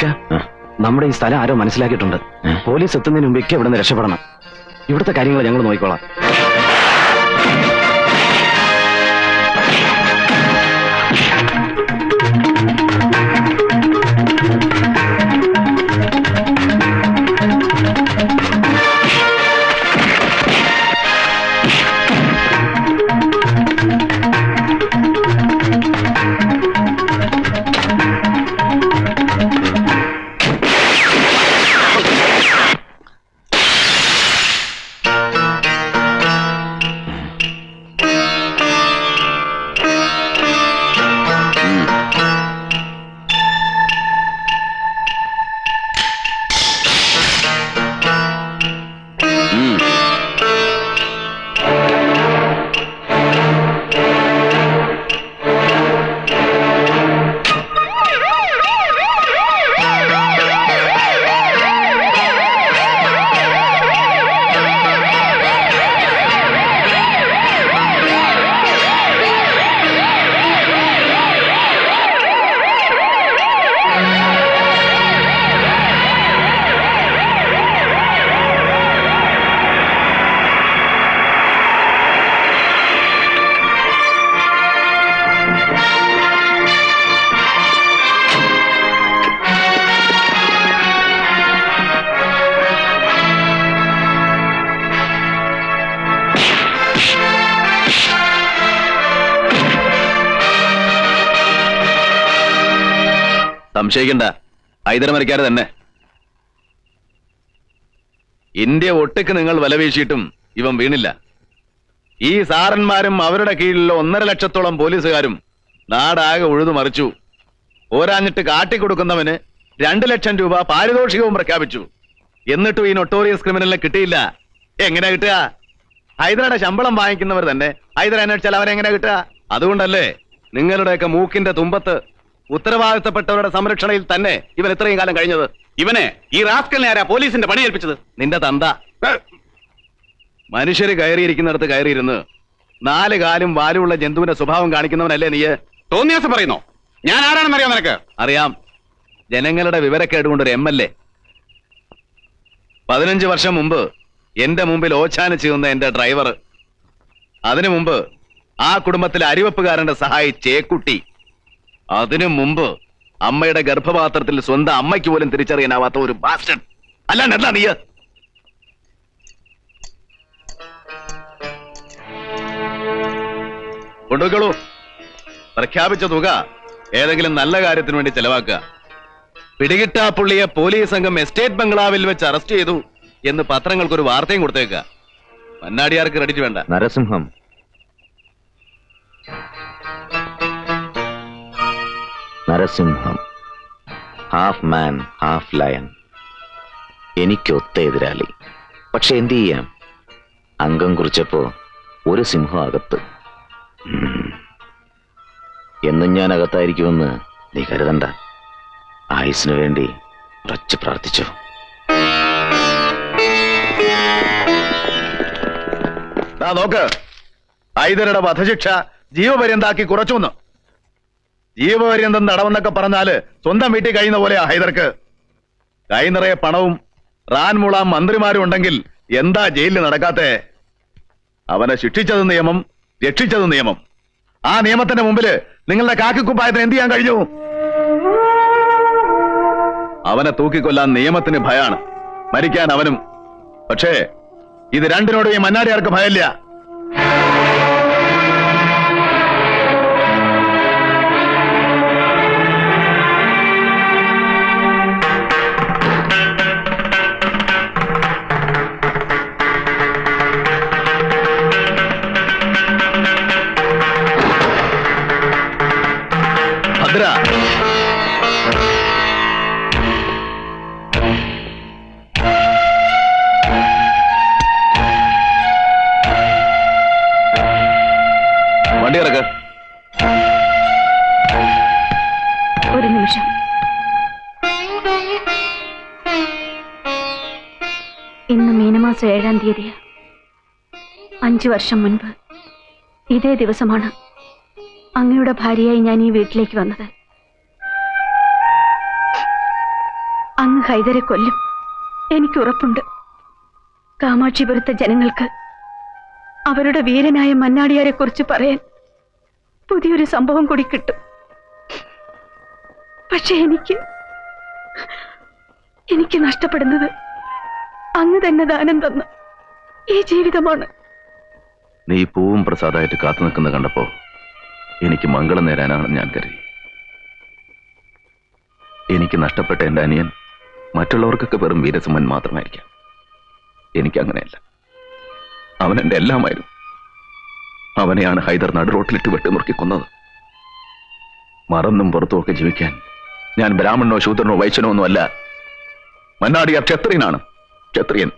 ഇക്ക നമ്മുടെ ഈ സ്ഥലം ആരോ മനസ്സിലാക്കിയിട്ടുണ്ട്. പോലീസ് എത്തുന്നതിന് മുമ്പ് ഇക്ക ഇവിടെ നിന്ന് രക്ഷപ്പെടണം. ഇവിടുത്തെ കാര്യങ്ങൾ ഞങ്ങൾ നോക്കിക്കോളാം. സംശയിക്കണ്ട. ഐതരമരക്കാരെ തന്നെ. ഇന്ത്യ ഒട്ടുക്ക് നിങ്ങൾ വലവീശിയിട്ടും ഇവൻ വീണില്ല. ഈ സാറന്മാരും അവരുടെ കീഴിലുള്ള ഒന്നര ലക്ഷത്തോളം പോലീസുകാരും നാടാകെ ഉഴുതു മറിച്ചു. പോരാഞ്ഞിട്ട് കാട്ടിക്കൊടുക്കുന്നവന് രണ്ടു ലക്ഷം രൂപ പാരിതോഷികവും പ്രഖ്യാപിച്ചു. എന്നിട്ടും ഈ നൊട്ടോറിയസ് ക്രിമിനലിനെ കിട്ടിയില്ല. എങ്ങനെ കിട്ടുക? ഹൈദരയുടെ ശമ്പളം വാങ്ങിക്കുന്നവർ തന്നെ ഹൈദര അന്വേഷിച്ചാൽ അവരെങ്ങനെ കിട്ടുക? അതുകൊണ്ടല്ലേ നിങ്ങളുടെയൊക്കെ മൂക്കിന്റെ തുമ്പത്ത് ഉത്തരവാദിത്തപ്പെട്ടവരുടെ സംരക്ഷണയിൽ തന്നെ ഇവൻ ഇത്രയും കാലം കഴിഞ്ഞത്? ഇവനെ ഈ റാസ്കലിനെ ആരാ പോലീസിന്റെ പണി ഏൽപ്പിച്ചത് നിന്റെ തന്ത. മനുഷ്യര് കയറിയിരിക്കുന്നിടത്ത് കയറിയിരുന്ന് നാല് കാലും വാലുമുള്ള ജന്തുവിന്റെ സ്വഭാവം കാണിക്കുന്നവനല്ലേ നീ തോന്നിയാസം പറയുന്നോ? ഞാൻ ആരാണെന്ന് അറിയാം നിനക്ക്? അറിയാം. ജനങ്ങളുടെ വിവരക്കേട് കൊണ്ട് ഒരു എം എൽ എ. പതിനഞ്ച് വർഷം മുമ്പ് എന്റെ മുമ്പിൽ ഓച്ചാന നിന്ന എന്റെ ഡ്രൈവർ അതിനു മുമ്പ് ആ കുടുംബത്തിലെ അരിവപ്പുകാരന്റെ സഹായി ചേക്കുട്ടി. അതിനു മുമ്പ് അമ്മയുടെ ഗർഭപാത്രത്തിൽ സ്വന്തം അമ്മയ്ക്ക് പോലും തിരിച്ചറിയാനാവാത്ത ഒരു ബാസ്റ്റൻ അല്ല എന്താ നീ. കൊണ്ടുപോയിക്കോളൂ പ്രഖ്യാപിച്ച തുക ഏതെങ്കിലും നല്ല കാര്യത്തിന് വേണ്ടി ചെലവാക്കുക. പിടികിട്ടാ പുള്ളിയെ പോലീസ് സംഘം എസ്റ്റേറ്റ് ബംഗ്ലാവിൽ വെച്ച് അറസ്റ്റ് ചെയ്തു എന്ന് പത്രങ്ങൾക്ക് ഒരു വാർത്തയും കൊടുത്തേക്കുക. മന്നാടിയാർക്ക് ക്രെഡിറ്റ് വേണ്ട. Narasimham Narasimham. Half man half lion എനിക്കൊത്ത എതിരാളി. പക്ഷെ എന്തു ചെയ്യാം? അംഗം കുറിച്ചപ്പോ ഒരു സിംഹം അകത്ത്. എന്നും ഞാൻ അകത്തായിരിക്കുമെന്ന് നീ കരുതണ്ട. ആയുസിനു വേണ്ടി ഉറച്ചു പ്രാർത്ഥിച്ചു. നോക്ക്. ഐതരുടെ വധശിക്ഷ ജീവപര്യന്താക്കി കുറച്ചുവന്ന് ജീവപര്യന്തം തടവെന്നൊക്കെ പറഞ്ഞാൽ സ്വന്തം വീട്ടിൽ കഴിയുന്ന പോലെയാ ഹൈദർക്ക്. കൈ നിറയെ പണവും റാൻമുള മന്ത്രിമാരും ഉണ്ടെങ്കിൽ എന്താ ജയിലിൽ നടക്കാത്തെ? അവനെ ശിക്ഷിച്ചത് നിയമം രക്ഷിച്ചത് നിയമം. ആ നിയമത്തിന്റെ മുമ്പിൽ നിങ്ങളുടെ കാക്കിക്കുപ്പായത്തിന് എന്ത് ചെയ്യാൻ കഴിഞ്ഞു? അവനെ തൂക്കിക്കൊല്ലാൻ നിയമത്തിന് ഭയാണ്. മരിക്കാൻ അവനും. പക്ഷേ ഇത് രണ്ടിനോടും ഈ മന്നാരിയാർക്ക് ഭയമില്ല. ഭദ്ര. വണ്ടി ഒരു നിമിഷം. ഇന്ന് മീനമാസം ഏഴാം തീയതി അഞ്ചു വർഷം മുൻപ് ഇതേ ദിവസമാണ് അങ്ങയുടെ ഭാര്യയായി ഞാൻ ഈ വീട്ടിലേക്ക് വന്നത്. അങ്ങ് ഹൈദരെ കൊല്ലും. എനിക്ക് ഉറപ്പുണ്ട്. കാമാക്ഷിപുരത്തെ ജനങ്ങൾക്ക് അവരുടെ വീരനായ മന്നാടിയാരെ കുറിച്ച് പറയാൻ പുതിയൊരു സംഭവം കൂടി കിട്ടും. പക്ഷെ എനിക്ക് എനിക്ക് നഷ്ടപ്പെടുന്നത് അങ്ങ് തന്നെ ദാനം തന്ന ഈ ജീവിതമാണ്. നീ പൂവും പ്രസാദമായിട്ട് കാത്തു നിൽക്കുന്ന കണ്ടപ്പോ എനിക്ക് മംഗളം നേരാനാണെന്ന് ഞാൻ കരുതി. എനിക്ക് നഷ്ടപ്പെട്ട എന്റെ അനിയൻ മറ്റുള്ളവർക്കൊക്കെ വെറും വീരസമ്മൻ മാത്രമായിരിക്കാം. എനിക്ക് അങ്ങനെയല്ല അവൻ എന്റെ എല്ലാമായിരുന്നു. അവനെയാണ് ഹൈദർ നടുറോട്ടിലിട്ട് വെട്ടിമുറുക്കി കൊന്നത്. മറന്നും പുറത്തുമൊക്കെ ജീവിക്കാൻ ഞാൻ ബ്രാഹ്മണനോ ശൂദ്രനോ വൈശ്യനോ ഒന്നും അല്ല മന്നാടിയാർ ക്ഷത്രിയനാണ്. ക്ഷത്രിയൻ.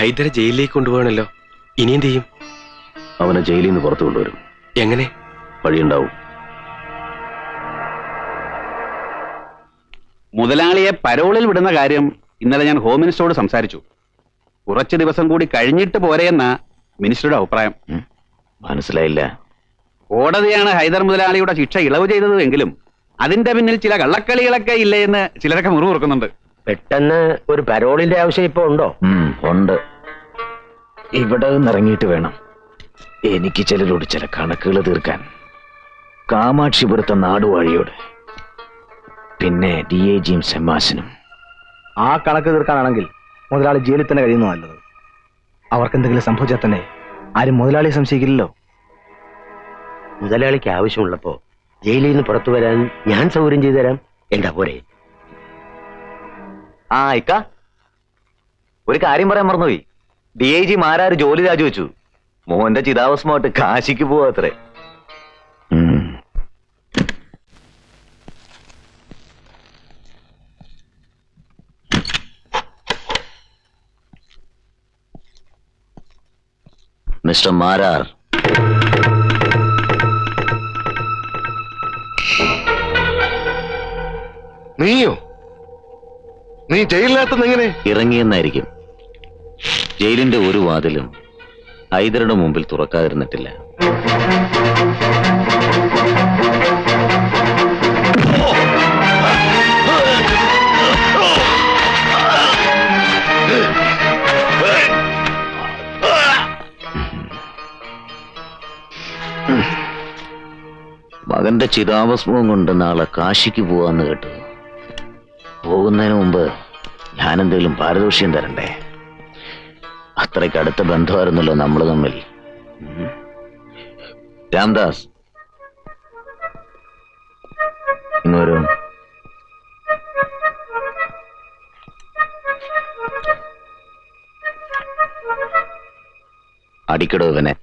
ഹൈദരെ ജയിലിലേക്ക് കൊണ്ടുപോകണല്ലോ. ഇനി എന്ത് ചെയ്യും? അവനെ ജയിലിൽ നിന്ന് പുറത്തു കൊണ്ടുവരും. എങ്ങനെ? വഴിയുണ്ടാവും. മുതലാളിയെ പരോളിൽ വിടുന്ന കാര്യം ഇന്നലെ ഞാൻ ഹോം മിനിസ്റ്ററോട് സംസാരിച്ചു. കുറച്ച് ദിവസം കൂടി കഴിഞ്ഞിട്ട് പോരെയെന്ന മിനിസ്റ്ററുടെ അഭിപ്രായം. മനസ്സിലായില്ല. കോടതിയാണ് ഹൈദർ മുതലാളിയുടെ ശിക്ഷ ഇളവ് ചെയ്തത് എങ്കിലും അതിന്റെ പിന്നിൽ ചില കള്ളക്കളികളൊക്കെ ഇല്ലേ എന്ന് ചിലരൊക്കെ മുറിവുറുക്കുന്നുണ്ട് പെട്ടെന്ന് ഒരു പരോളിന്റെ ആവശ്യം ഇപ്പൊ ഉണ്ടോ? ഉണ്ട്. ഇവിടെ നിറങ്ങിയിട്ട് വേണം. എനിക്ക് ചിലരോട് ചില കണക്കുകൾ തീർക്കാൻ. കാമാക്ഷിപുരത്തെ നാടുവാഴിയോട്. പിന്നെ ഡി എ ജിയും സെമാസിനും ആ കണക്ക് തീർക്കാനാണെങ്കിൽ മുതലാളി ജയിലിൽ തന്നെ കഴിയുന്നു നല്ലത്. അവർക്ക് എന്തെങ്കിലും സംഭവിച്ചാൽ തന്നെ ആരും മുതലാളിയെ സംശയിക്കില്ലല്ലോ. മുതലാളിക്ക് ആവശ്യമുള്ളപ്പോ ജയിലിൽ നിന്ന് പുറത്തു വരാൻ ഞാൻ സൗകര്യം ചെയ്തു തരാം. എന്താ പോരെ? ആ ഇക്ക. ഒരു കാര്യം പറയാൻ മറന്നുപോയി. ഡി ഐ ജി മാരാര് ജോലി രാജിവെച്ചു? മോഹന്റെ ചിതാവസ്മായിട്ട് കാശിക്ക് പോവാത്രേ അത്രേ. മിസ്റ്റർ മാരാർ. നീയോ? നീ ജയിലിനകത്തുനിന്ന് ഇറങ്ങിയെന്നായിരിക്കും. ജയിലിന്റെ ഒരു വാതിലും ഹൈദരുടെ മുമ്പിൽ തുറക്കാതിരുന്നിട്ടില്ല. മകന്റെ ചിതാഭസ്മവും കൊണ്ട് നാളെ കാശിക്ക് പോവാന്ന് കേട്ടു. പോകുന്നതിന് മുമ്പ് ഞാൻ എന്തെങ്കിലും പാരിതോഷ്യം തരണ്ടേ? അത്രയ്ക്ക് അടുത്ത ബന്ധമായിരുന്നല്ലോ നമ്മൾ തമ്മിൽ. രാംദാസ്. അടിക്കടോ ഇവനെ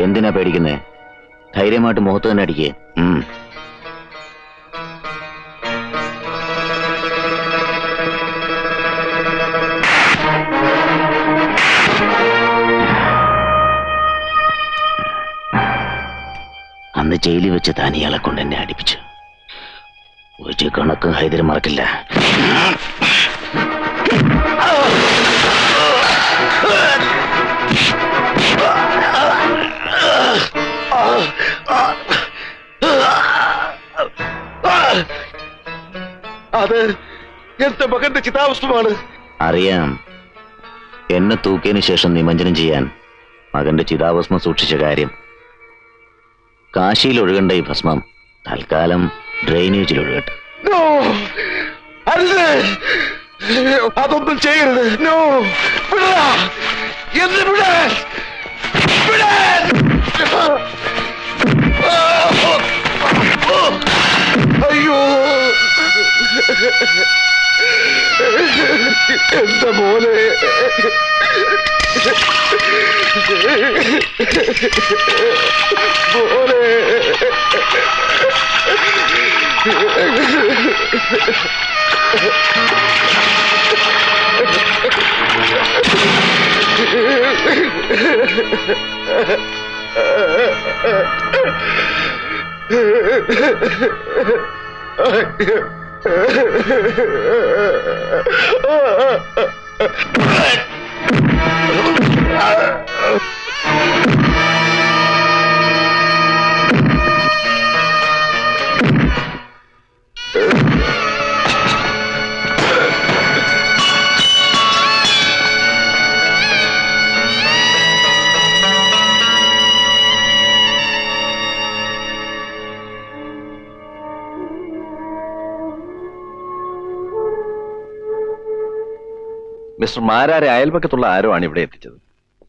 എന്തിനാ പേടിക്കുന്നേ? ധൈര്യമായിട്ട് മുഖത്ത് തന്നെ അടിക്കേ. ജയിലിൽ വെച്ച് താൻ ഇയാളെ കൊണ്ട് എന്നെ അടിപ്പിച്ചു. ഒരു കണക്കും ഹൈദർ മറക്കില്ല. അത് എന്റെ മകന്റെ ചിതാവസ്ഥമാണ് അറിയാം. എന്നെ തൂക്കിയതിനു ശേഷം നിമഞ്ജനം ചെയ്യാൻ മകന്റെ ചിതാഭസ്മം സൂക്ഷിച്ച കാര്യം. കാശിയിൽ ഒഴുകണ്ട ഈ ഭസ്മം തൽക്കാലം ഡ്രെയിനേജിൽ ഒഴുകട്ടെ. അതൊന്നും ചെയ്യരുത്. നോ അയ്യോ! എന്റെ മോനെ. മോനെ മിസ്റ്റർ മാരാരെ അയൽപക്കത്തുള്ള ആരോ ആണ് ഇവിടെ എത്തിച്ചത്?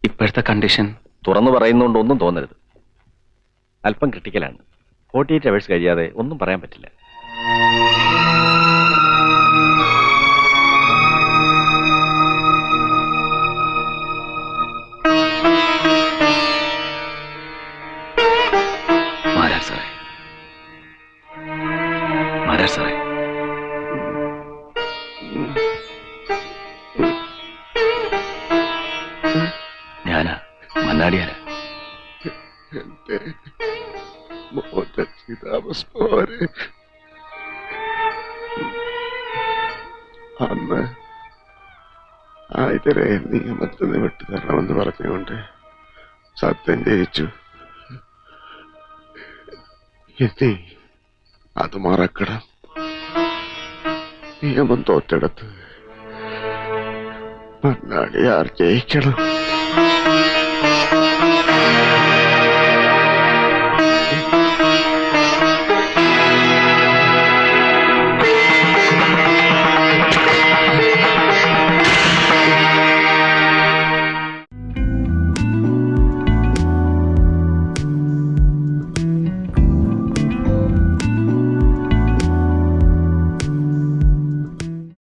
ഇപ്പോഴത്തെ കണ്ടീഷൻ തുറന്നു പറയുന്നതുകൊണ്ട് ഒന്നും തോന്നരുത്. അല്പം ക്രിട്ടിക്കലാണ്. ഫോർട്ടി എയ്റ്റ് അവേഴ്സ് കഴിയാതെ ഒന്നും പറയാൻ പറ്റില്ല. അന്ന് ആയിതരെ നിയമത്തിൽ നിന്ന് വിട്ടു തരണമെന്ന് പറഞ്ഞുകൊണ്ട് സത്യം ജയിച്ചു. എത്തി അത് മറക്കണം. നിയമം തോറ്റെടുത്ത് മണ്ണാടിയാർ ജയിക്കണം.